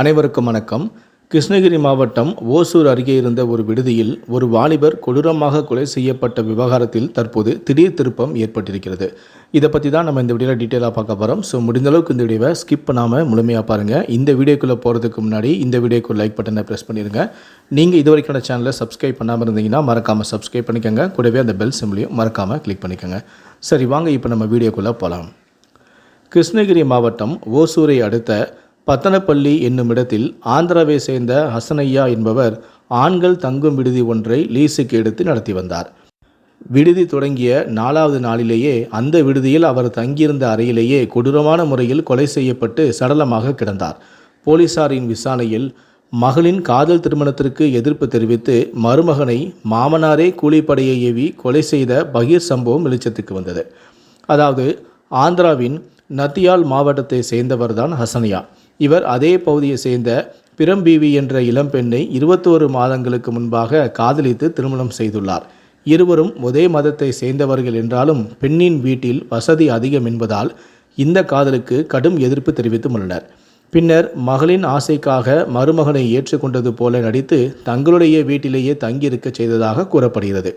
அனைவருக்கும் வணக்கம். கிருஷ்ணகிரி மாவட்டம் ஓசூர் அருகே இருந்த ஒரு விடுதியில் ஒரு வாலிபர் கொடூரமாக கொலை செய்யப்பட்ட விவகாரத்தில் தற்போது திடீர் திருப்பம் ஏற்பட்டிருக்கிறது. இதை பற்றி தான் நம்ம இந்த வீடியோவில் டீட்டெயிலாக பார்க்க போகிறோம் ஸோ முடிந்த அளவுக்கு இந்த வீடியோவை ஸ்கிப் பண்ணாமல் முழுமையாக பாருங்கள் இந்த வீடியோக்குள்ளே போகிறதுக்கு முன்னாடி இந்த வீடியோக்கு லைக் பட்டனை ப்ரெஸ் பண்ணிடுங்க நீங்கள் இது வரைக்கும் சேனலை சப்ஸ்கிரைப் பண்ணாமல் இருந்தீங்கன்னா மறக்காமல் சப்ஸ்கிரைப் பண்ணிக்கோங்க. கூடவே அந்த பெல் சிம்லையும் மறக்காமல் கிளிக் பண்ணிக்கோங்க. சரி வாங்க இப்போ நம்ம வீடியோக்குள்ளே போகலாம் கிருஷ்ணகிரி மாவட்டம் ஓசூரை அடுத்த பத்தனப்பள்ளி என்னும் இடத்தில் ஆந்திராவை சேர்ந்த ஹசனையா என்பவர் ஆண்கள் தங்கும் விடுதி ஒன்றை லீஸுக்கு எடுத்து நடத்தி வந்தார். விடுதி தொடங்கிய நாலாவது நாளிலேயே அந்த விடுதியில் அவர் தங்கியிருந்த அறையிலேயே கொடூரமான முறையில் கொலை செய்யப்பட்டு சடலமாக கிடந்தார். போலீசாரின் விசாரணையில் மகளின் காதல் திருமணத்திற்கு எதிர்ப்பு தெரிவித்து மருமகனை மாமனாரே கூலிப்படையை ஏவி கொலை செய்த பகீர் சம்பவம் வெளிச்சத்துக்கு வந்தது. அதாவது ஆந்திராவின் நத்தியால் மாவட்டத்தை சேர்ந்தவர்தான் ஹசனியா. இவர் அதே பகுதியை சேர்ந்த பிரம்பீவி என்ற இளம்பெண்ணை இருபத்தோரு மாதங்களுக்கு முன்பாக காதலித்து திருமணம் செய்துள்ளார். இருவரும் ஒரே மதத்தை சேர்ந்தவர்கள் என்றாலும் பெண்ணின் வீட்டில் வசதி அதிகம் என்பதால் இந்த காதலுக்கு கடும் எதிர்ப்பு தெரிவித்து உள்ளனர். பின்னர் மகளின் ஆசைக்காக மருமகனை ஏற்றுக்கொண்டது போல நடித்து தங்களுடைய வீட்டிலேயே தங்கியிருக்க செய்ததாக கூறப்படுகிறது.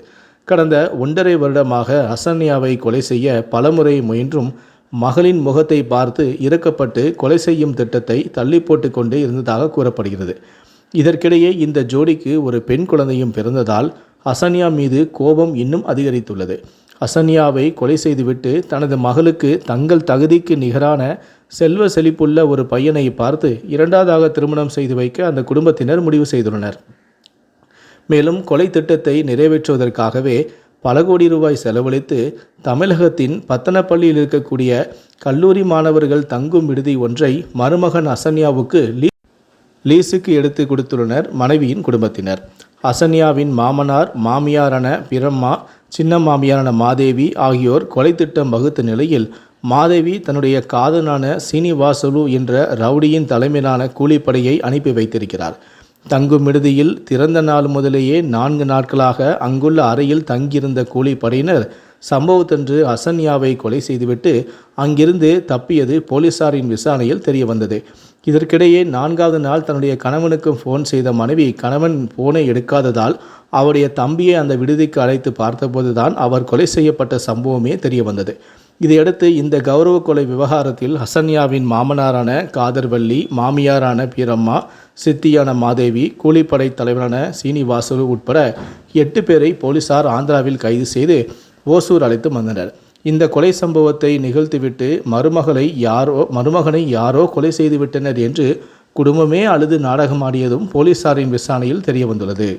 கடந்த ஒன்றரை வருடமாக அசன்யாவை கொலை செய்ய பலமுறை முயன்றும் மகளின் முகத்தை பார்த்து இறக்கப்பட்டு கொலை செய்யும் திட்டத்தை தள்ளி போட்டு கொண்டே இருந்ததாக கூறப்படுகிறது. இதற்கிடையே இந்த ஜோடிக்கு ஒரு பெண் குழந்தையும் பிறந்ததால் அசன்யா மீது கோபம் இன்னும் அதிகரித்துள்ளது. அசன்யாவை கொலை செய்துவிட்டு தனது மகளுக்கு தங்கள் தகுதிக்கு நிகரான செல்வ செழிப்புள்ள ஒரு பையனை பார்த்து இரண்டாவதாக திருமணம் செய்து வைக்க அந்த குடும்பத்தினர் முடிவு செய்துள்ளனர். மேலும் கொலை திட்டத்தை நிறைவேற்றுவதற்காகவே பல கோடி ரூபாய் செலவழித்து தமிழகத்தின் பத்தனப்பள்ளியில் இருக்கக்கூடிய கல்லூரி மாணவர்கள் தங்கும் விடுதி ஒன்றை மருமகன் அசன்யாவுக்கு லீ லீஸுக்கு எடுத்து கொடுத்துள்ளனர் மனைவியின் குடும்பத்தினர். அசன்யாவின் மாமனார் மாமியாரான பிரம்மா சின்ன மாமியாரான மாதேவி ஆகியோர் கொலை திட்டம் வகுத்த நிலையில் மாதேவி தன்னுடைய காதலான சீனிவாசலு என்ற ரவுடியின் தலைமையிலான கூலிப்படையை அனுப்பி வைத்திருக்கிறார். தங்கும் விடுதியில் திறந்த நாள் முதலேயே நான்கு நாட்களாக அங்குள்ள அறையில் தங்கியிருந்த கூலிப்படையினர் சம்பவத்தன்று அசன்யாவை கொலை செய்துவிட்டு அங்கிருந்து தப்பியது போலீசாரின் விசாரணையில் தெரிய வந்தது இதற்கிடையே நான்காவது நாள் தன்னுடைய கணவனுக்கு ஃபோன் செய்த மனைவி கணவன் ஃபோனை எடுக்காததால் அவருடைய தம்பியை அந்த விடுதிக்கு அழைத்து பார்த்தபோதுதான் அவர் கொலை செய்யப்பட்ட சம்பவமே தெரிய வந்தது இதையடுத்து இந்த கௌரவ கொலை விவகாரத்தில் ஹசன்யாவின் மாமனாரான காதர்வள்ளி மாமியாரான பீரம்மா சித்தியான மாதேவி கூலிப்படை தலைவரான சீனிவாசலு உட்பட எட்டு பேரை போலீசார் ஆந்திராவில் கைது செய்து ஓசூர் அழைத்து வந்தனர். இந்த கொலை சம்பவத்தை நிகழ்த்திவிட்டு மருமகளை யாரோ மருமகனை யாரோ கொலை செய்துவிட்டனர் என்று குடும்பமே அழுது நாடகமாடியதும் போலீசாரின் விசாரணையில் தெரிய வந்துள்ளது